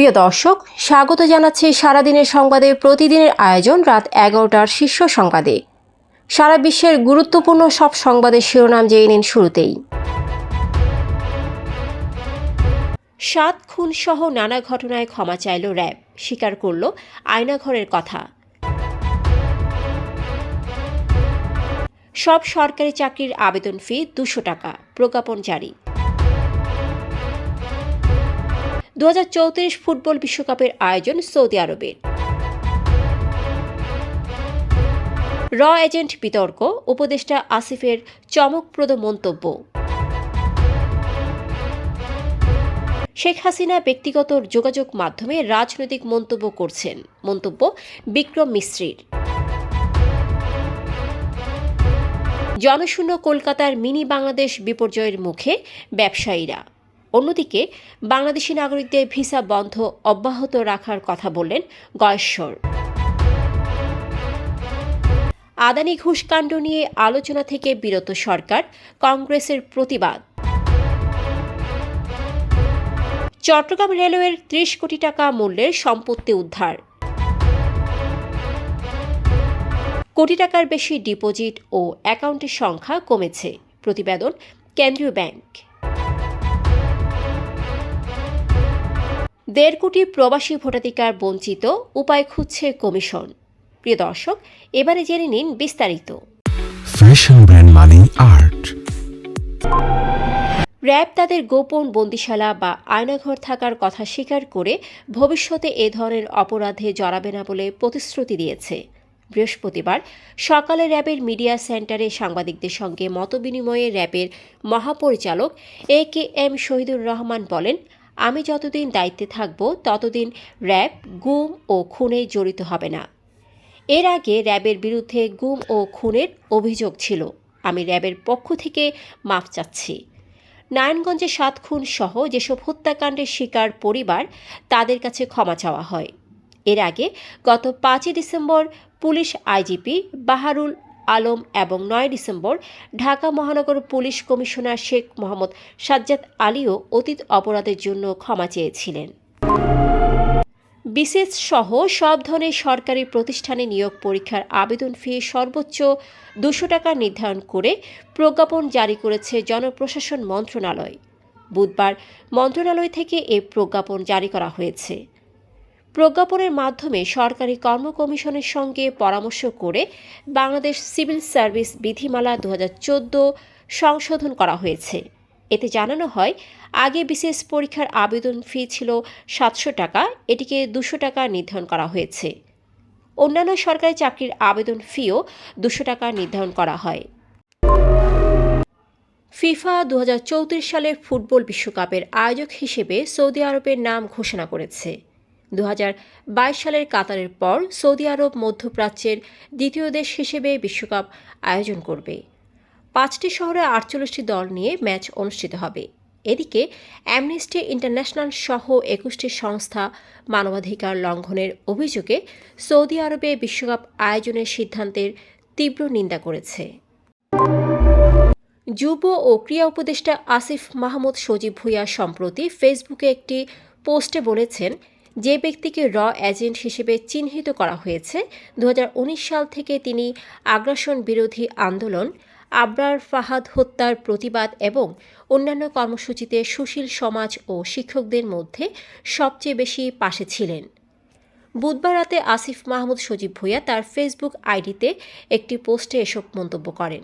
প্রিয় দর্শক, স্বাগত জানাচ্ছি সারাদিনের সংবাদে। প্রতিদিনের আয়োজন রাত এগারোটার শীর্ষ সংবাদে। সারা বিশ্বের গুরুত্বপূর্ণ সব সংবাদের শিরোনাম জেনে নিন শুরুতেই। সাত খুন সহ নানা ঘটনায় ক্ষমা চাইল র্যাব, স্বীকার করল আয়নাঘরের কথা। সব সরকারি চাকরির আবেদন ফি দুশো টাকা, প্রজ্ঞাপন জারি। দু হাজার চৌত্রিশ ফুটবল বিশ্বকাপের আয়োজন সৌদি আরবের র এজেন্ট বিতর্ক, উপদেষ্টা আসিফের চমকপ্রদ মন্তব্য। শেখ হাসিনা ব্যক্তিগত যোগাযোগ মাধ্যমে রাজনৈতিক মন্তব্য করছেন। মন্তব্য বিক্রম মিশ্রির জনশূন্য কলকাতার মিনি বাংলাদেশ বিপর্যয়ের মুখে ব্যবসায়ীরা। অন্যদিকে বাংলাদেশি নাগরিকদের ভিসা বন্ধ অব্যাহত রাখার কথা বললেন গয়েশ্বর। আদানি ঘুষকাণ্ড নিয়ে আলোচনা থেকে বিরত সরকার, কংগ্রেসের প্রতিবাদ। চট্টগ্রাম রেলওয়ের ত্রিশ কোটি টাকা মূল্যের সম্পত্তি উদ্ধার। কোটি টাকার বেশি ডিপোজিট ও অ্যাকাউন্টের সংখ্যা কমেছে। প্রতিবেদন কেন্দ্রীয় ব্যাংক। দেড় কোটি প্রবাসী ভোটাধিকার বঞ্চিত উপায় খুঁজছে কমিশন। প্রিয় দর্শক এবারে জেনে নিন বিস্তারিত। ফ্যাশন ব্র্যান্ড মানে আর্ট র্যাব তাদের গোপন বন্দিশালা বা আয়নাঘর থাকার কথা স্বীকার করে ভবিষ্যতে এ ধরনের অপরাধে জড়াবে না বলে প্রতিশ্রুতি দিয়েছে। বৃহস্পতিবার সকালে র্যাবের মিডিয়া সেন্টারে সাংবাদিকদের সঙ্গে মতবিনিময়ে র্যাবের মহাপরিচালক A K M Shahidur Rahman বলেন আমি যতদিন দায়িত্বে থাকব, ততদিন র্যাব, গুম ও খুনে জড়িত হবে না। এর আগে র্যাবের বিরুদ্ধে গুম ও খুনের অভিযোগ ছিল। আমি র্যাবের পক্ষ থেকে মাফ চাচ্ছি। নারায়ণগঞ্জে সাত খুন সহ যেসব হত্যাকাণ্ডের শিকার পরিবার, তাদের কাছে ক্ষমা চাওয়া হয়। এর আগে গত পাঁচই December police IGP Baharul Alam এবং নয় ডিসেম্বর ঢাকা মহানগর পুলিশ কমিশনার শেখ মোহাম্মদ সাজ্জাদ আলীও অতীত অপরাধের জন্য ক্ষমা চেয়েছিলেন। বিসিএস সহ সব ধরনের সরকারি প্রতিষ্ঠানে নিয়োগ পরীক্ষার আবেদন ফি সর্বোচ্চ দুশো টাকা নির্ধারণ করে প্রজ্ঞাপন জারি করেছে জনপ্রশাসন মন্ত্রণালয়। বুধবার মন্ত্রণালয় থেকে এ প্রজ্ঞাপন জারি করা হয়েছে। প্রজ্ঞাপনের মাধ্যমে সরকারি কর্ম কমিশনের সঙ্গে পরামর্শ করে বাংলাদেশ সিভিল সার্ভিস বিধিমালা দু হাজার চোদ্দ সংশোধন করা হয়েছে। এতে জানানো হয়, আগে বিশেষ পরীক্ষার আবেদন ফি ছিল সাতশো টাকা, এটিকে দুশো টাকা নির্ধারণ করা হয়েছে। অন্যান্য সরকারি চাকরির আবেদন ফিও দুশো টাকা নির্ধারণ করা হয়। ফিফা দু হাজার চৌত্রিশ সালের ফুটবল বিশ্বকাপের আয়োজক হিসেবে সৌদি আরবের নাম ঘোষণা করেছে। দু হাজার বাইশ সালের কাতারের পর সৌদি আরব মধ্যপ্রাচ্যের দ্বিতীয় দেশ হিসেবে বিশ্বকাপ আয়োজন করবে। পাঁচটি শহরে আটচল্লিশটি দল নিয়ে ম্যাচ অনুষ্ঠিত হবে। এদিকে অ্যামনেস্টি ইন্টারন্যাশনাল সহ একুশটি সংস্থা মানবাধিকার লঙ্ঘনের অভিযোগে সৌদি আরবে বিশ্বকাপ আয়োজনের সিদ্ধান্তের তীব্র নিন্দা করেছে। যুব ও ক্রীড়া উপদেষ্টা আসিফ মাহমুদ সজীব ভুইয়া সম্প্রতি ফেসবুকে একটি পোস্টে বলেছেন যে ব্যক্তিকে র এজেন্ট হিসেবে চিহ্নিত করা হয়েছে দু হাজার উনিশ সাল থেকে তিনি আগ্রাসন বিরোধী আন্দোলন, আবরার ফাহাদ হত্যার প্রতিবাদ এবং অন্যান্য কর্মসূচিতে সুশীল সমাজ ও শিক্ষকদের মধ্যে সবচেয়ে বেশি পাশে ছিলেন। বুধবার রাতে আসিফ মাহমুদ সজীব ভুইয়া তার ফেসবুক আইডিতে একটি পোস্টে এসব মন্তব্য করেন।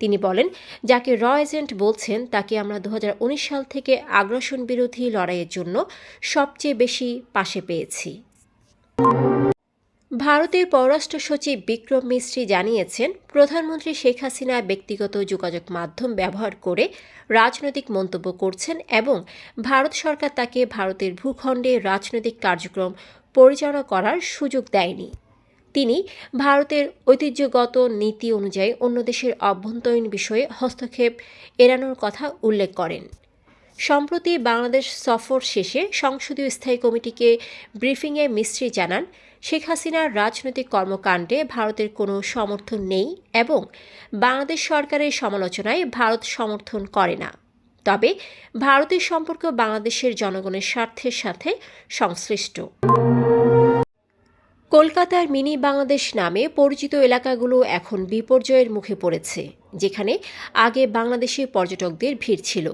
তিনি বলেন, যাকে র এজেন্ট বলছেন, তাকে আমরা দু হাজার উনিশ সাল থেকে আগ্রাসন বিরোধী লড়াইয়ের জন্য সবচেয়ে বেশি পাশে পেয়েছি। ভারতের পররাষ্ট্র সচিব বিক্রম মিস্ত্রি জানিয়েছেন, প্রধানমন্ত্রী শেখ হাসিনা ব্যক্তিগত যোগাযোগ মাধ্যম ব্যবহার করে রাজনৈতিক মন্তব্য করছেন এবং ভারত সরকার তাকে ভারতের ভূখণ্ডে রাজনৈতিক কার্যক্রম পরিচালনা করার সুযোগ দেয়নি। তিনি ভারতের ঐতিহ্যগত নীতি অনুযায়ী অন্য দেশের অভ্যন্তরীণ বিষয়ে হস্তক্ষেপ এড়ানোর কথা উল্লেখ করেন। সম্প্রতি বাংলাদেশ সফর শেষে সংসদীয় স্থায়ী কমিটিকে ব্রিফিংয়ে মিস্ত্রি জানান, শেখ হাসিনার রাজনৈতিক কর্মকাণ্ডে ভারতের কোনো সমর্থন নেই এবং বাংলাদেশ সরকারের সমালোচনায় ভারত সমর্থন করে না। তবে ভারতের সম্পর্ক বাংলাদেশের জনগণের স্বার্থের সাথে সংশ্লিষ্ট। কলকাতার মিনি বাংলাদেশ নামে পরিচিত এলাকাগুলো এখন বিপর্যয়ের মুখে পড়েছে, যেখানে আগে বাংলাদেশি পর্যটকদের ভিড় ছিল।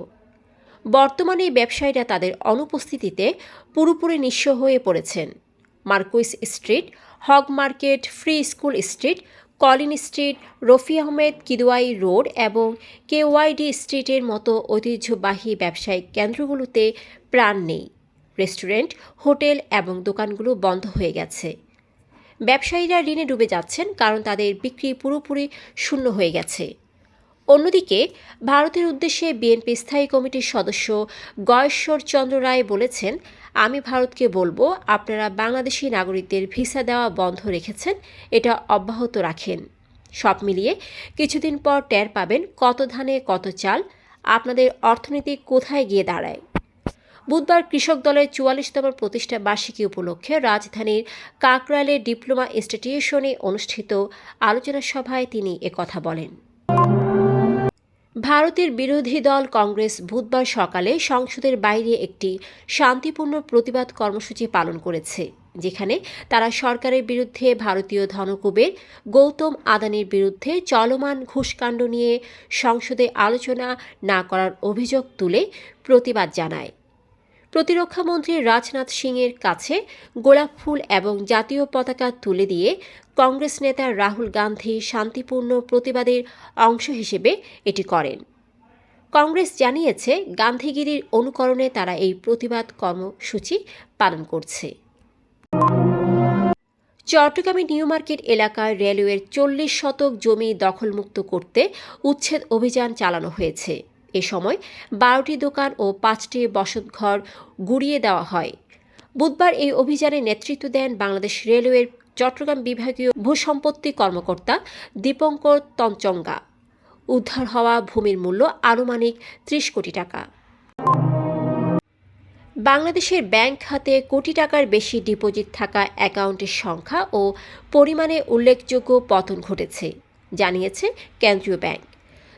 বর্তমানে ব্যবসায়ীরা তাদের অনুপস্থিতিতে পুরোপুরি নিঃস্ব হয়ে পড়েছেন। Marquis Street Hogg Market, Free School Street, Collin Street, Rafi Ahmed Kidwai Road এবং কেওয়াইডি স্ট্রিটের মতো ঐতিহ্যবাহী ব্যবসায়িক কেন্দ্রগুলোতে প্রাণ নেই। রেস্টুরেন্ট, হোটেল এবং দোকানগুলো বন্ধ হয়ে গেছে। ব্যবসায়ীরা ঋণে ডুবে যাচ্ছেন কারণ তাদের বিক্রি পুরোপুরি শূন্য হয়ে গেছে। অন্যদিকে, ভারতের উদ্দেশ্যে বিএনপি স্থায়ী কমিটির সদস্য গয়েশ্বর চন্দ্র রায় বলেছেন, আমি ভারতকে বলব, আপনারা বাংলাদেশি নাগরিকদের ভিসা দেওয়া বন্ধ রেখেছেন, এটা অব্যাহত রাখেন। সব মিলিয়ে কিছুদিন পর টের পাবেন কত ধানে কত চাল, আপনাদের অর্থনীতি কোথায় গিয়ে দাঁড়ায়? বুধবার কৃষক দলের চুয়াল্লিশতম প্রতিষ্ঠা বার্ষিকী উপলক্ষে রাজধানীর কাকরাইলের ডিপ্লোমা ইনস্টিটিউশনে অনুষ্ঠিত আলোচনা সভায় তিনি একথা বলেন। ভারতের বিরোধী দল কংগ্রেস বুধবার সকালে সংসদের বাইরে একটি শান্তিপূর্ণ প্রতিবাদ কর্মসূচি পালন করেছে, যেখানে তারা সরকারের বিরুদ্ধে ভারতীয় ধনকুবের, গৌতম আদানির বিরুদ্ধে চলমান ঘুষকাণ্ড নিয়ে সংসদে আলোচনা না করার অভিযোগ তুলে প্রতিবাদ জানায়। প্রতিরক্ষামন্ত্রী রাজনাথ সিংয়ের কাছে গোলাপ ফুল এবং জাতীয় পতাকা তুলে দিয়ে কংগ্রেস নেতা রাহুল গান্ধী শান্তিপূর্ণ প্রতিবাদের অংশ হিসেবে এটি করেন। কংগ্রেস জানিয়েছে, গান্ধীগিরির অনুকরণে তারা এই প্রতিবাদ কর্মসূচি পালন করছে। চট্টগ্রামে নিউ মার্কেট এলাকায় রেলওয়ের চল্লিশ শতক জমি দখলমুক্ত করতে উচ্ছেদ অভিযান চালানো হয়েছে। এ সময় বারোটি দোকান ও পাঁচটি বসতঘর গুড়িয়ে দেওয়া হয়। বুধবার এই অভিযানে নেতৃত্ব দেন বাংলাদেশ রেলওয়ের চট্টগ্রাম বিভাগীয় ভূসম্পত্তি কর্মকর্তা দীপঙ্কর তঞ্চঙ্গা। উদ্ধার হওয়া ভূমির মূল্য আনুমানিক ত্রিশ কোটি টাকা। বাংলাদেশের ব্যাংক খাতে কোটি টাকার বেশি ডিপোজিট থাকা অ্যাকাউন্টের সংখ্যা ও পরিমাণে উল্লেখযোগ্য পতন ঘটেছে, জানিয়েছে কেন্দ্রীয় ব্যাংক।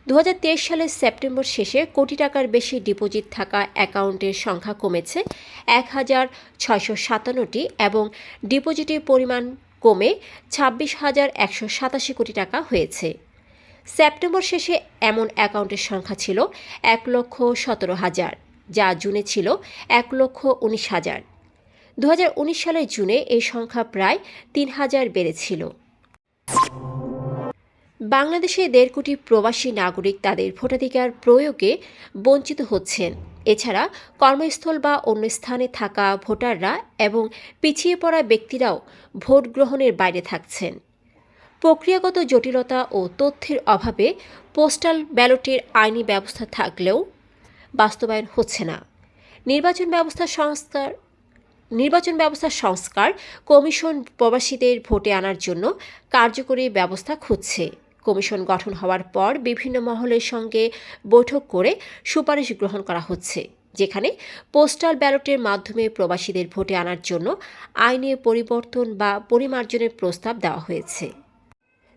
দু হাজার তেইশ সালের সেপ্টেম্বর শেষে কোটি টাকার বেশি ডিপোজিট থাকা অ্যাকাউন্টের সংখ্যা কমেছে এক হাজার ছয়শো সাতান্নটি এবং ডিপোজিটের পরিমাণ কমে ছাব্বিশ হাজার একশো সাতাশি কোটি টাকা হয়েছে। সেপ্টেম্বর শেষে এমন অ্যাকাউন্টের সংখ্যা ছিল এক লক্ষ সতেরো হাজার, যা জুনে ছিল এক লক্ষ উনিশ হাজার। দু সালের জুনে এই সংখ্যা প্রায় তিন হাজার বেড়েছিল। বাংলাদেশে দেড় কোটি প্রবাসী নাগরিক তাদের ভোটাধিকার প্রয়োগে বঞ্চিত হচ্ছেন। এছাড়া কর্মস্থল বা অন্য স্থানে থাকা ভোটাররা এবং পিছিয়ে পড়া ব্যক্তিরাও ভোট গ্রহণের বাইরে থাকছেন। প্রক্রিয়াগত জটিলতা ও তথ্যের অভাবে পোস্টাল ব্যালটের আইনি ব্যবস্থা থাকলেও বাস্তবায়ন হচ্ছে না। নির্বাচন ব্যবস্থা সংস্কার, নির্বাচন ব্যবস্থা সংস্কার কমিশন প্রবাসীদের ভোটে আনার জন্য কার্যকরী ব্যবস্থা খুঁজছে। কমিশন গঠন হওয়ার পর বিভিন্ন মহলের সঙ্গে বৈঠক করে সুপারিশ গ্রহণ করা হচ্ছে যেখানে পোস্টাল ব্যালটের মাধ্যমে প্রবাসীদের ভোটে আনার জন্য আইনে পরিবর্তন বা পরিমার্জনের প্রস্তাব দেওয়া হয়েছে।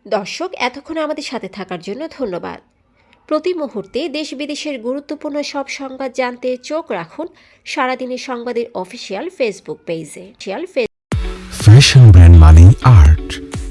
দর্শক এতক্ষণ আমাদের সাথে থাকার জন্য ধন্যবাদ। প্রতি মুহূর্তে দেশ বিদেশের গুরুত্বপূর্ণ সব সংবাদ জানতে চোখ রাখুন সারাদিনের সংবাদের অফিসিয়াল ফেসবুক পেজে। brand money art. Men's,